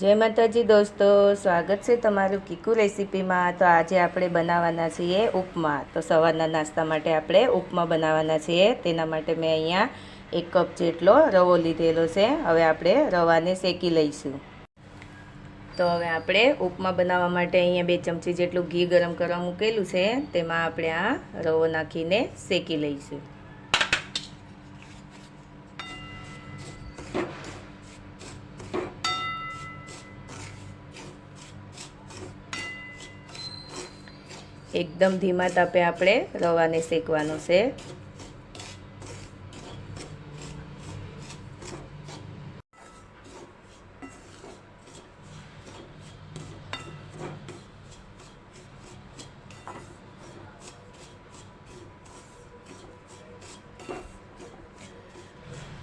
જય માતાજી દોસ્તો, સ્વાગત છે તમારું કીકુ રેસીપીમાં. તો આજે આપણે બનાવવાના છીએ ઉપમા. તો સવારના નાસ્તા માટે આપણે ઉપમા બનાવવાના છીએ. તેના માટે મેં અહીંયા એક કપ જેટલો રવો લીધેલો છે. હવે આપણે રવાને શેકી લઈશું. તો હવે આપણે ઉપમા બનાવવા માટે અહીંયા બે ચમચી જેટલું ઘી ગરમ કરવા મૂકેલું છે. તેમાં આપણે આ રવો નાખીને શેકી લઈશું. એકદમ ધીમા તાપે આપણે રવાને શેકવાનો છે.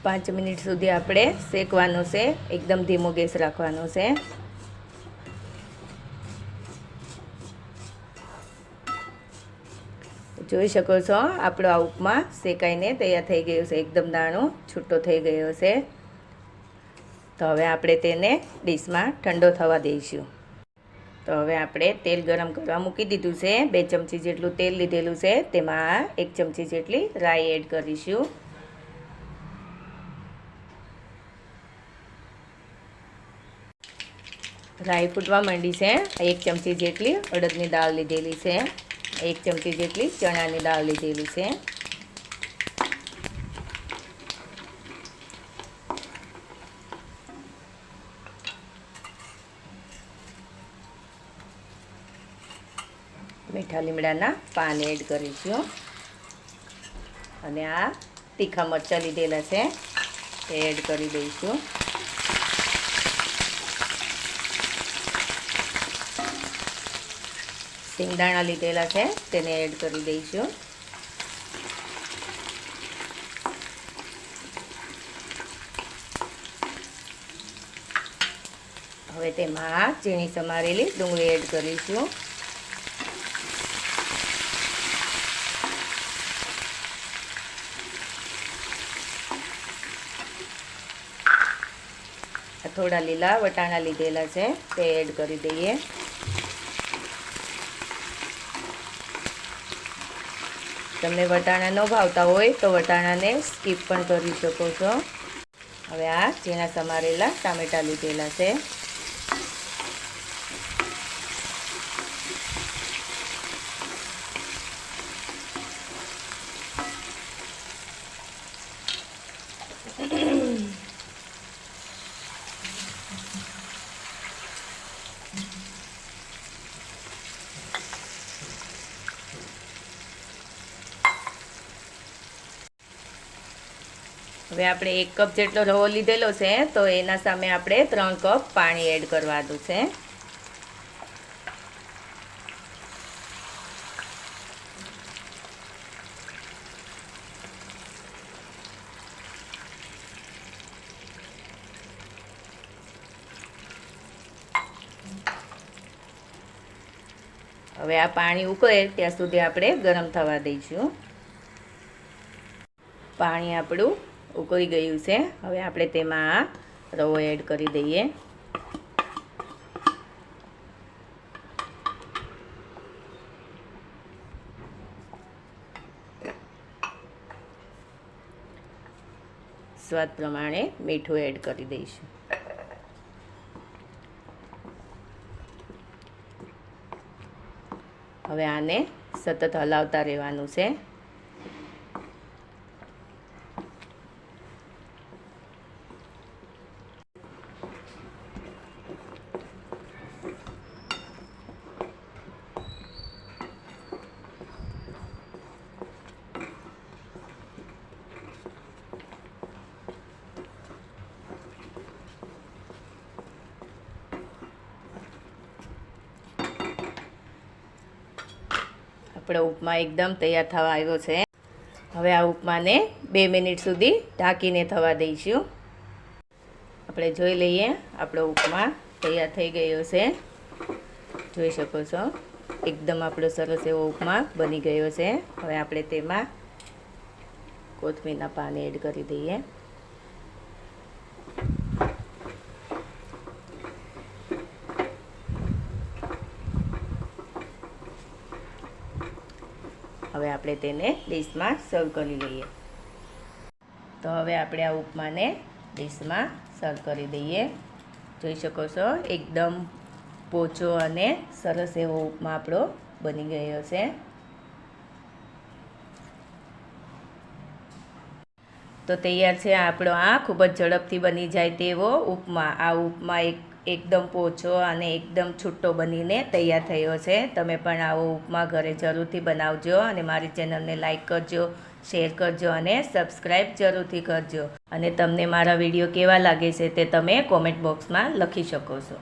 પાંચ મિનિટ સુધી આપણે શેકવાનો છે. એકદમ ધીમો ગેસ રાખવાનો છે. જોઈ શકો છો, આપણો આ ઉપમા શેકાઈને તૈયાર થઈ ગયો છે. એકદમ દાણો છૂટો થઈ ગયો છે. તો હવે આપણે તેને ડીશમાં ઠંડો થવા દઈશું. તો હવે આપણે તેલ ગરમ કરવા મૂકી દીધું છે. બે ચમચી જેટલું તેલ લીધેલું છે. તેમાં એક ચમચી જેટલી રાઈ એડ કરીશું. રાઈ ફૂટવા માંડી છે. એક ચમચી જેટલી અડદની દાળ લીધેલી છે. એક ચમચી જેટલી ચણાની દાળ લીધેલી છે. મીઠા લીમડાના પાન એડ કરીશું. અને આ તીખા મરચાં લીધેલા છે, તે એડ કરી દઈશું. સિંગદાણા લીધેલા છે, તેને એડ કરી દઈશું. હવે તેમાં ઝીણી સમારેલી ડુંગળી એડ કરીશું. થોડા લીલા વટાણા લીધેલા છે, તે એડ કરી દઈએ. તમને વટાણા ન ભાવતા હોય તો વટાણાને સ્કીપ પણ કરી શકો છો. હવે આ ઝીણા સમારેલા ટામેટાં લીધેલા છે. હવે આપણે એક કપ જેટલો રવો લીધેલો છે, તો એના સામે આપણે ત્રણ કપ પાણી એડ કરવાનું છે. હવે આ પાણી ઉકળે ત્યાં સુધી આપણે ગરમ થવા દઈશું. પાણી આપણું ઉકળી ગયું છે. હવે આપણે તેમાં રવો એડ કરી દઈએ. સ્વાદ પ્રમાણે મીઠું એડ કરી દઈશું. હવે આને સતત હલાવતા રહેવાનું છે. આપણો ઉપમા એકદમ તૈયાર થવા આવ્યો છે. હવે આ ઉપમાને બે મિનિટ સુધી ઢાંકીને થવા દઈશું. આપણે જોઈ લઈએ, આપણો ઉપમા તૈયાર થઈ ગયો છે. જોઈ શકો છો, એકદમ આપણો સરસ એવો ઉપમા બની ગયો છે. હવે આપણે તેમાં કોથમીરના પાન એડ કરી દઈએ. હવે આપણે તેને ડીશમાં સર્વ કરી લઈએ. તો હવે આપણે આ ઉપમાને ડીશમાં સર્વ કરી દઈએ. જોઈ શકો છો, એકદમ પોચો અને સરસ એવો ઉપમા આપણો બની ગયો છે. તો તૈયાર છે આપણો આ, ખૂબ જ ઝડપથી બની જાય તેવો ઉપમા. આ ઉપમા એક એકદમ પોચો અને એકદમ છૂટો બનીને તૈયાર થયો છે. તમે પણ આવો ઉપમા ઘરે જરૂરથી બનાવજો અને મારી ચેનલને લાઈક કરજો, શેર કરજો અને સબસ્ક્રાઈબ જરૂરથી કરજો. અને તમને મારા વીડિયો કેવા લાગે છે તે તમે કોમેન્ટ બોક્સમાં લખી શકો છો.